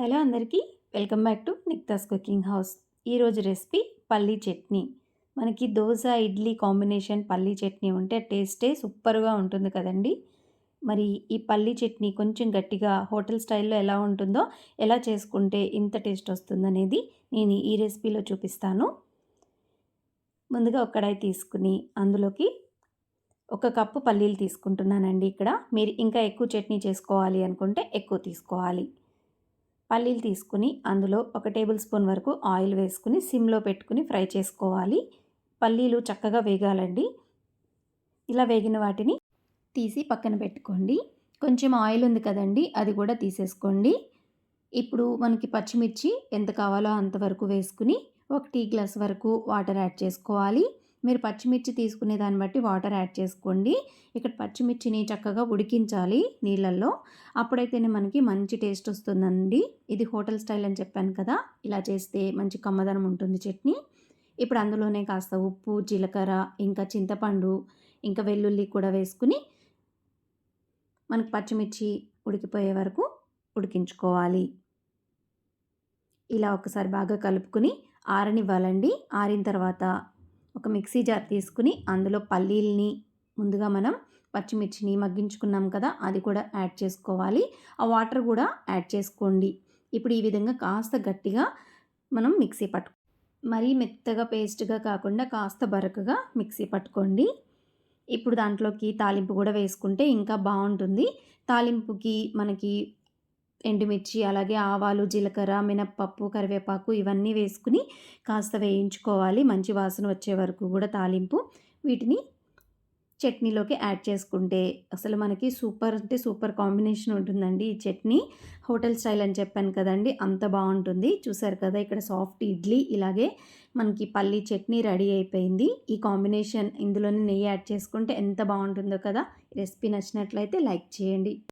Hello అందరికీ welcome back to నిక్తాస్ cooking house. ఈరోజు రెసిపీ పల్లీ చట్నీ. మనకి దోశ ఇడ్లీ కాంబినేషన్ పల్లీ చట్నీ ఉంటే టేస్టే సూపర్గా ఉంటుంది కదండి. మరి ఈ పల్లీ చట్నీ కొంచెం గట్టిగా హోటల్ స్టైల్లో ఎలా ఉంటుందో ఎలా చేసుకుంటే ఇంత టేస్ట్ వస్తుందనేది నేను ఈ రెసిపీలో చూపిస్తాను. ముందుగా ఒక కడాయి తీసుకుని అందులోకి ఒక కప్పు పల్లీలు తీసుకుంటున్నానండి ఇక్కడ. మీరు ఇంకా ఎక్కువ చట్నీ చేసుకోవాలి అనుకుంటే ఎక్కువ తీసుకోవాలి. పల్లీలు తీసుకుని అందులో ఒక టేబుల్ స్పూన్ వరకు ఆయిల్ వేసుకుని సిమ్లో పెట్టుకుని ఫ్రై చేసుకోవాలి. పల్లీలు చక్కగా వేగాలండి. ఇలా వేగిన వాటిని తీసి పక్కన పెట్టుకోండి. కొంచెం ఆయిల్ ఉంది కదండి అది కూడా తీసేసుకోండి. ఇప్పుడు మనకి పచ్చిమిర్చి ఎంత కావాలో అంతవరకు వేసుకుని ఒక టీ గ్లాస్ వరకు వాటర్ యాడ్ చేసుకోవాలి. మీరు పచ్చిమిర్చి తీసుకునే దాన్ని బట్టి వాటర్ యాడ్ చేసుకోండి. ఇక్కడ పచ్చిమిర్చిని చక్కగా ఉడికించాలి నీళ్ళల్లో. అప్పుడైతేనే మనకి మంచి టేస్ట్ వస్తుందండి. ఇది హోటల్ స్టైల్ అని చెప్పాను కదా ఇలా చేస్తే మంచి కమ్మదనం ఉంటుంది చట్నీ. ఇప్పుడు అందులోనే కాస్త ఉప్పు జీలకర్ర ఇంకా చింతపండు ఇంకా వెల్లుల్లి కూడా వేసుకుని మనకు పచ్చిమిర్చి ఉడికిపోయే వరకు ఉడికించుకోవాలి. ఇలా ఒకసారి బాగా కలుపుకుని ఆరనివ్వాలండి. ఆరిన తర్వాత ఒక మిక్సీ జార్ తీసుకుని అందులో పల్లీల్ని ముందుగా మనం పచ్చిమిర్చిని మగ్గించుకున్నాం కదా అది కూడా యాడ్ చేసుకోవాలి. ఆ వాటర్ కూడా యాడ్ చేసుకోండి. ఇప్పుడు ఈ విధంగా కాస్త గట్టిగా మనం మిక్సీ పట్టు మరీ మెత్తగా పేస్ట్గా కాకుండా కాస్త బరకగా మిక్సీ పట్టుకోండి. ఇప్పుడు దాంట్లోకి తాలింపు కూడా వేసుకుంటే ఇంకా బాగుంటుంది. తాలింపుకి మనకి ఎండుమిర్చి అలాగే ఆవాలు జీలకర్ర మినప్పప్పు కరివేపాకు ఇవన్నీ వేసుకుని కాస్త వేయించుకోవాలి. మంచి వాసన వచ్చే వరకు కూడా తాలింపు. వీటిని చట్నీలోకి యాడ్ చేసుకుంటే అసలు మనకి సూపర్ అంటే సూపర్ కాంబినేషన్ ఉంటుందండి ఈ చట్నీ. హోటల్ స్టైల్ అని చెప్పాను కదండి అంత బాగుంటుంది. చూసారు కదా ఇక్కడ సాఫ్ట్ ఇడ్లీ ఇలాగే మనకి పల్లీ చట్నీ రెడీ అయిపోయింది. ఈ కాంబినేషన్ ఇందులోనే నెయ్యి యాడ్ చేసుకుంటే ఎంత బాగుంటుందో కదా. రెసిపీ నచ్చినట్లయితే లైక్ చేయండి.